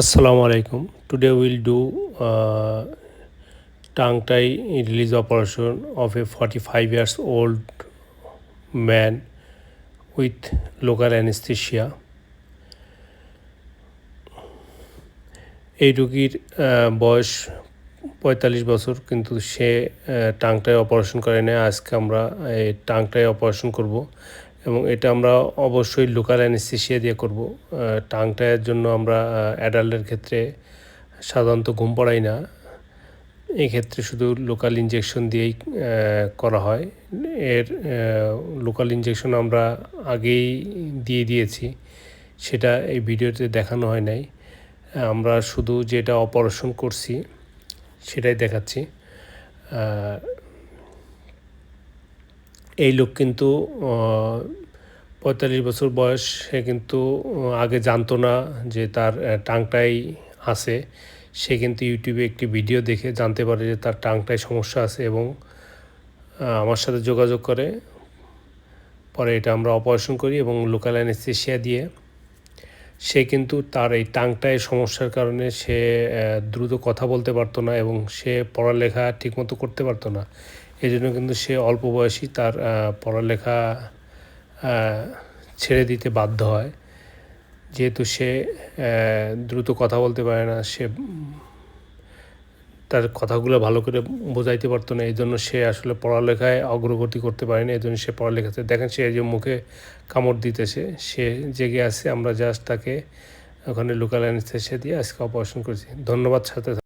আসসালামু আলাইকুম today will do tongue tie release operation of a forty five years old man with local anaesthesia এই রুগীর বয়স পঁয়তাল্লিশ বছর, কিন্তু সে টাংটাই অপারেশন করে নেয় আজকে আমরা, এই টাংটাই অপারেশন করব। এবং এটা আমরা অবশ্যই লোকাল অ্যানেস্থেশিয়া দিয়ে করব। টাংটায়ের জন্য আমরা অ্যাডাল্টের ক্ষেত্রে সাধারণত ঘুম পড়াই না। এক্ষেত্রে শুধু লোকাল ইঞ্জেকশন দিয়েই করা হয়। এর লোকাল ইঞ্জেকশন আমরা আগেই দিয়ে দিয়েছি। সেটা এই ভিডিওতে দেখানো হয় নাই। আমরা শুধু যেটা অপারেশন করছি, সেটাই দেখাচ্ছি। এই লোক কিন্তু পঁয়তাল্লিশ বছর বয়স, সে কিন্তু আগে জানতো না যে তার টাংটাই আছে। সে কিন্তু ইউটিউবে একটি ভিডিও দেখে জানতে পারে যে তার টাংটায় সমস্যা আছে এবং আমার সাথে যোগাযোগ করে। পরে এটা আমরা অপারেশন করি এবং লোকাল অ্যানেস্থেশিয়া দিয়ে সে কিন্তু তার এই টাংটায় সমস্যার কারণে সে দ্রুত কথা বলতে পারতো না এবং সে পড়ালেখা ঠিকমতো করতে পারতো না। এই জন্য কিন্তু সে অল্প বয়সী তার পড়ালেখা ছেড়ে দিতে বাধ্য হয়। যেহেতু সে দ্রুত কথা বলতে পারে না, সে তার কথাগুলো ভালো করে বোঝাইতে পারতো না এই জন্য সে আসলে পড়ালেখায় অগ্রগতি করতে পারেনি এই জন্য সে পড়ালেখাতে, দেখেন সে যে মুখে কামড় দিতেছে, সে জেগে আছে, আমরা জাস্ট তাকে ওখানে লোকাল অ্যানিস্থেশিয়া দিয়ে আজকে অপারেশন করেছি। ধন্যবাদ সাথে